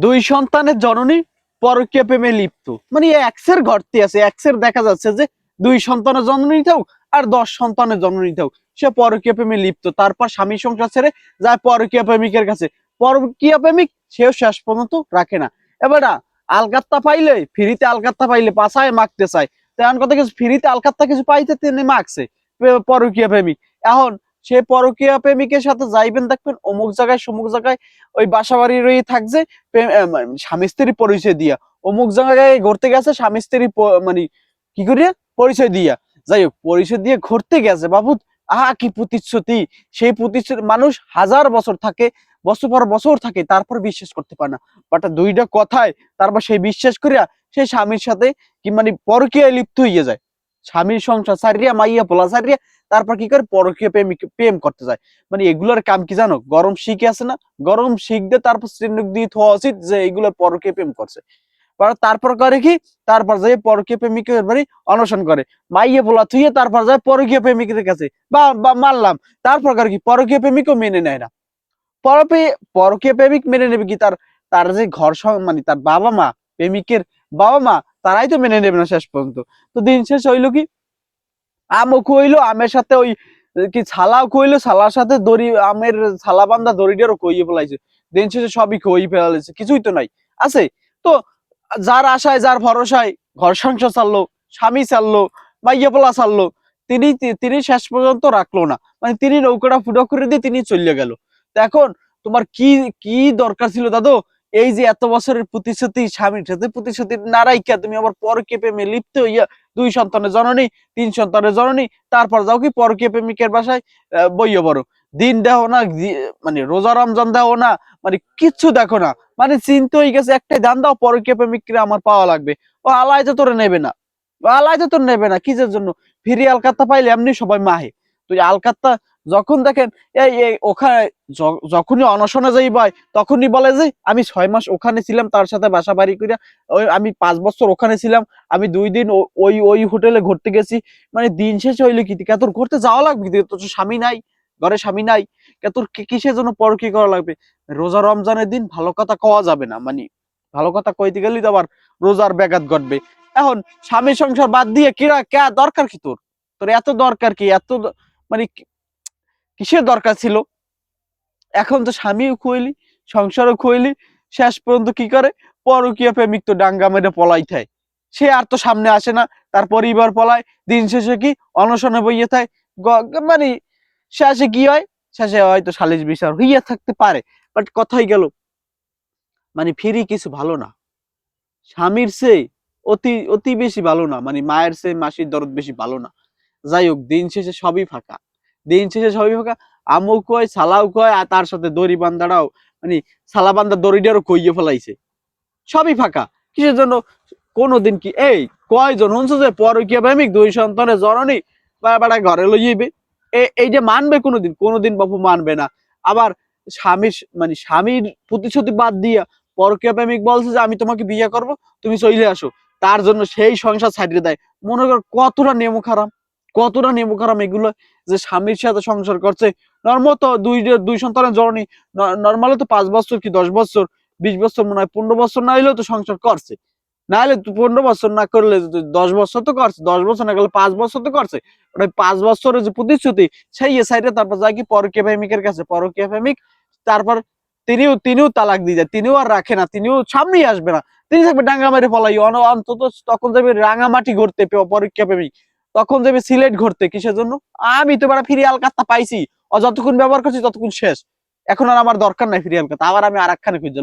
দুই সন্তানের জননী পরকীয় প্রেমে লিপ্ত। মানে এক্সের ঘরতে আছে, এক্সের দেখা যাচ্ছে যে দুই সন্তানের জননী থাক আর দশ সন্তানের জননী থাক সে পরকীয় প্রেমে লিপ্ত। তারপর স্বামী সংসার ছেড়ে যায় পরকীয় প্রেমিকের কাছে। পরকীয় প্রেমিক সেও শেষ পর্যন্ত রাখে না। এবার আলকাত্তা পাইলে, ফ্রিতে আলকাত্তা পাইলে পাশায় মাখতে চায়। তেমন কথা কিছু, ফ্রিতে আলকাত্তা কিছু পাইতে তিনি মাখছে, পে- পরকীয় প্রেমিক। এখন সে পরকীয়া প্রেমিকের সাথে যাইবেন দেখবেন অমুক জায়গায় সমুক জায়গায় ওই বাসা বাড়ি রয়ে থাকছে স্বামী স্ত্রী পরিচয় দিয়া। অমুক জায়গায় ঘুরতে গেছে, স্বামী স্ত্রী মানে কি করিয়া? পরিচয় দিয়া। যাই হোক, পরিচয় দিয়ে ঘুরতে গেছে, বাবু, আহা, কি প্রতিশ্রুতি। সেই প্রতিশ্রুতি, মানুষ হাজার বছর থাকে, বছর পর বছর থাকে, তারপর বিশ্বাস করতে পারে না। বাট দুইটা কথায়, তারপর সেই বিশ্বাস করিয়া সেই স্বামীর সাথে কি মানে পরকীয় লিপ্ত হইয়া যায়। স্বামীর সংসার সারিয়া, মাইয়া পোলা সারিয়া, তারপর কি করে পরকীয় প্রেমিক প্রেম করতে যায়। মানে এগুলোর কাম কি জানো? গরম শিখে আছে না? গরম শিখ দিয়ে তারপর চিহ্নক দিয়ে থোয়া উচিত যে এগুলো পরকীয় প্রেম করছে। তারপর করে কি? তারপর যায় পরকীয় প্রেমিকের বাড়ি অনশন করে। মাইয়ে পোলা থুয়ে তারপর যায় পরকীয় প্রেমিকের কাছে। বা বা মানলাম তারপর করে কি? পরকীয় প্রেমিকও মেনে নেয় না। পরপে পরকীয় প্রেমিক মেনে নেবে কি? তার তার যে ঘর মানে তার বাবা মা, প্রেমিকের বাবা মা তারাই তো মেনে নেবে না শেষ পর্যন্ত। তো দিন শেষ হইল কি? আমও খুইলো, আমের সাথে ওই, কি ছালাও খুইলো, ছালার সাথে দড়ি, আমের ছালা বান্ধা দড়িটারও কইয়ে ফেলাইছে। দিন শেষে সবই কই ফেলাইছে, কিছুই তো নাই। আছে? তো যার আশায়, যার ভরসায় ঘর সংসার চাললো, স্বামী চাললো, মাইয়া পোলা চাললো, তিনি তিনি শেষ পর্যন্ত রাখল না। মানে তিনি নৌকাটা ফুটো করে দিয়ে তিনি চলে গেল। তো এখন তোমার কি কি দরকার ছিল দাদু? এই যে এত বছরের প্রতিশ্রুতি স্বামীর সাথে প্রতিশ্রুতি না রাইখা তুমি আবার পরকে প্রেমে লিপ্ত হইয়া দুই সন্তানের জননী, তিন সন্তানের জননী, তারপর যাও কি পরকে প্রেমিকের বাসায় বইয়া বড় দিন দেখো না মানে রোজা রমজান দেখো না মানে কিচ্ছু দেখো না। মানে চিন্তা হয়ে গেছে, একটাই দান দাও পরকে প্রেমিকরা আমার পাওয়া লাগবে। ও আলাই তো তোরে নেবে না। আলাই তো তোর নেবে না, কিসের জন্য? ফিরি আলকাত্তা পাইলে এমনি সবাই মাহে। তো এই আলকাত্তা যখন দেখেন, এই এই, ওখানে যখনই অনশনে যাই ভাই, তখনই বলে যে, আমি ছয় মাস ওখানে ছিলাম, তার সাথে বাসা বাড়ি করে আমি পাঁচ বছর ওখানে ছিলাম, আমি দুই দিন ওই ওই হোটেলে ঘুরতে গেছি। মানে দিন শেষে হইলে কি তোর ঘুরতে যাওয়া লাগবে তোর স্বামী নাই, ঘরে স্বামী নাই তোর কিসের জন্য পর কি করা লাগবে? রোজা রমজানের দিন ভালো কথা কওয়া যাবে না মানে ভালো কথা কইতে গেলেই তো আবার রোজার ব্যাঘাত ঘটবে। এখন স্বামী সংসার বাদ দিয়ে কিরা, কে দরকার কি তোর? তোর এত দরকার কি? এত মানে কিসের দরকার ছিল? এখন তো স্বামীও খুইলি, সংসারও খুইলি, শেষ পর্যন্ত কি করে? পরকীয় প্রেমিক তো ডাঙ্গা মেরে পলাই থায়। সে আর তো সামনে আসে না, তার পরিবার পলায়, দিন শেষে কি অনশনে বইয়ে গ- মানে শেষে কি হয়? শেষে হয়তো সালিশ বিচার হইয়া থাকতে পারে বাট কথাই গেল মানে ফিরি কিছু ভালো না। স্বামীর চেয়ে অতি অতি বেশি ভালো না মানে মায়ের চেয়ে মাসির দরদ বেশি ভালো না। যাই হোক, দিন শেষে সবই ফাঁকা। দিন শেষে সবই ফাঁকা আমও কয় সালাও কয়, আর তার সাথে দড়ি বান্দাটাও মানে সালা বান্দা দড়িটারও কইয়ে ফেলাইছে। সবই ফাঁকা। কিসের জন্য? কোনোদিন কি, এই, কয়জন শুনছো যে পরকীয় প্রেমিক, দুই সন্তানের জননী, বা বেড়া ঘরে লইবে এই যে মানবে কোনোদিন? কোনোদিন বাপু মানবে না। আবার স্বামীর মানে স্বামীর প্রতিশ্রুতি বাদ দিয়া পরকীয় প্রেমিক বলছে যে, আমি তোমাকে বিয়ে করব, তুমি চলে আসো। তার জন্য সেই সংসার ছাড়িয়ে দেয়। মনে কর কতটা নেমো খারাপ। কতটা নেমো খারাপ এগুলো যে স্বামীর সাথে সংসার করছে? নর্মাল তো দুই দুই সন্তানের জননী নর্মালি তো পাঁচ বছর কি দশ বছর, বিশ বছর মনে হয়, পনেরো বছর না হইলেও তো সংসার করছে। না হলে পনেরো বছর না করলে দশ বছর তো করছে, দশ বছর না গেলে পাঁচ বছর তো করছে। ওটা পাঁচ বছরের যে প্রতিশ্রুতি, সেই এ সাইডে তারপর যায় কি পরকীয় প্রেমিকের কাছে, পরকীয় প্রেমিক, তারপর তিনিও তিনিও তালাক দিয়ে যায়, তিনিও আর রাখে না, তিনিও সামনেই আসবে না। তিনি থাকবে ডাঙ্গা মেরে পলাই অন- অন্তত তখন যাবে রাঙামাটি ঘুরতে পরীক্ষা প্রেমিক। তখন যাবি সিলেট ঘুরতে, কিসের জন্য? আমি তো বেড়া ফিরিয়াল আলকাত্তা পাইছি। ও যতক্ষণ ব্যবহার করছি ততক্ষণ শেষ। এখন আর আমার দরকার নাই ফিরিয়াল কাতা আবার আমি আর একখানে খুঁজে